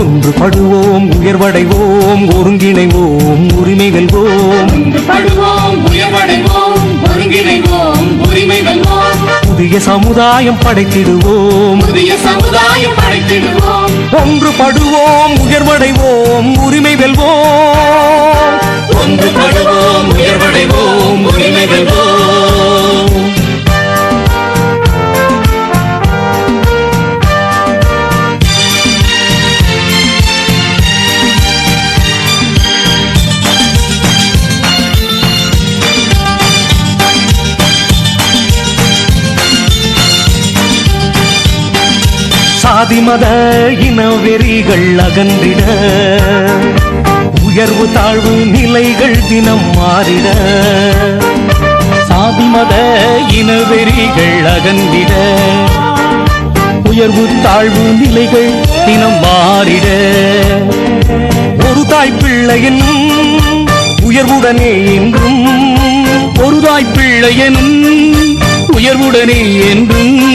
ஒன்றுபடுவோம் உயர்வடைவோம் ஒருங்கிணைவோம் உரிமை வெல்வோம் படுவோம் உயர்வடைவோம் ஒருங்கிணைவோம் உரிமை வெல்வோம் புதிய சமுதாயம் படைத்திடுவோம். புதிய சமுதாயம் படைத்திடுவோம். ஒன்றுபடுவோம் உயர்வடைவோம் உரிமை வெல்வோம் ஒன்றுபடுவோம் உயர்வடைவோம் சாதி மத இன வெறிகள் அகன்றிட. உயர்வு தாழ்வு நிலைகள் தினம் மாறிட. சாதி மத இன வெறிகள் அகன்றிட. உயர்வு தாழ்வு நிலைகள் தினம் மாறிட. ஒரு தாய் பிள்ளையின் உயர்வுடனே என்றும். ஒரு தாய் பிள்ளையனும் உயர்வுடனே என்றும்.